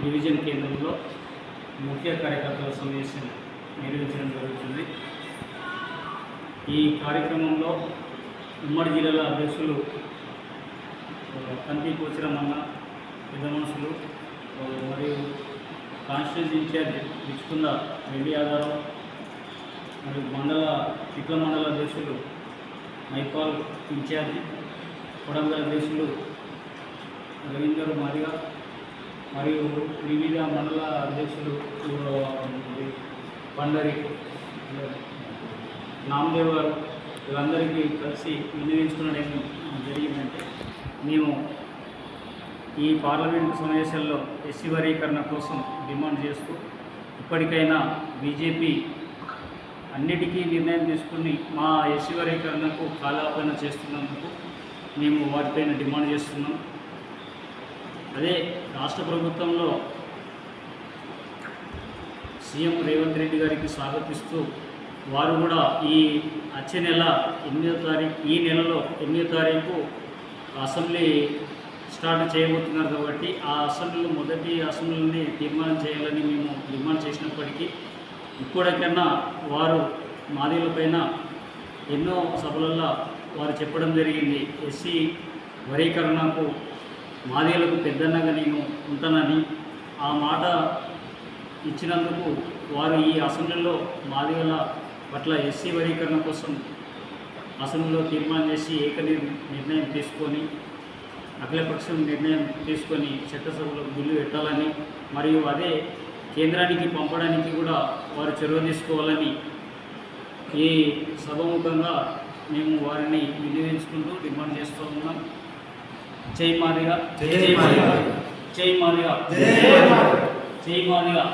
Division కేంద్రంలో ముఖ్య కార్యకర్తల సమావేశం నిర్వహించడం జరుగుతుంది. ఈ కార్యక్రమంలో ఉమ్మడి జిల్లాల అధ్యక్షులు ఆ, కంటి కోచరమన్న పెద్ద మనుషులు మరియు కాన్స్టిట్యూన్సీ ఇన్ఛార్జ్ విచ్చుకుంద వెండి ఆధారం మరియు మండల చిట్ల మండల అధ్యక్షులు మైపాల్ ఇన్ఛార్జ్ కొడంగల్ అధ్యక్షులు రవీందర్ మాదిగా మరియు వివిధ మండల అధ్యక్షులు బండరి పండరి నామదేవ్ గారు వీళ్ళందరికీ కలిసి వినియోగించుకున్న జరిగిందంటే మేము ఈ పార్లమెంటు సమావేశాల్లో ఎస్సీ వర్గీకరణ కోసం డిమాండ్ చేస్తూ ఇప్పటికైనా బీజేపీ అన్నిటికీ నిర్ణయం తీసుకుని మా ఎస్సీ వర్గీకరణకు కాలాపన చేస్తున్నందుకు మేము వాటిపైన డిమాండ్ చేస్తున్నాం. అదే రాష్ట్ర ప్రభుత్వంలో సీఎం రేవంత్ రెడ్డి గారికి స్వాగతిస్తూ వారు కూడా ఈ వచ్చే నెల ఎనిమిదో తారీఖు ఈ నెలలో ఎనిమిదో తారీఖు అసెంబ్లీ స్టార్ట్ చేయబోతున్నారు కాబట్టి ఆ అసెంబ్లీలో మొదటి అసెంబ్లీని తీర్మానం చేయాలని మేము డిమాండ్ చేసినప్పటికీ ఇప్పటికన్నా వారు మాదిలపైన ఎన్నో సభలలో వారు చెప్పడం జరిగింది. ఎస్సీ వరీకరణకు మాదేలకు పెద్దన్నగా నేను ఉంటానని ఆ మాట ఇచ్చినందుకు వారు ఈ అసెంబ్లీలో మాదిగల పట్ల ఎస్సీ వర్గీకరణ కోసం అసెంబ్లీలో తీర్మానం చేసి ఏక నిర్ణయం తీసుకొని అఖిలపక్షం నిర్ణయం తీసుకొని చట్టసభలో బిల్లు పెట్టాలని మరియు అదే కేంద్రానికి పంపడానికి కూడా వారు చొరవ తీసుకోవాలని ఈ సభముఖంగా మేము వారిని వినియోగించుకుంటూ డిమాండ్ చేస్తూ ఉన్నాం. జై మాదిగా జై మాదిగా. జై మాదిగా జై మాదిగా.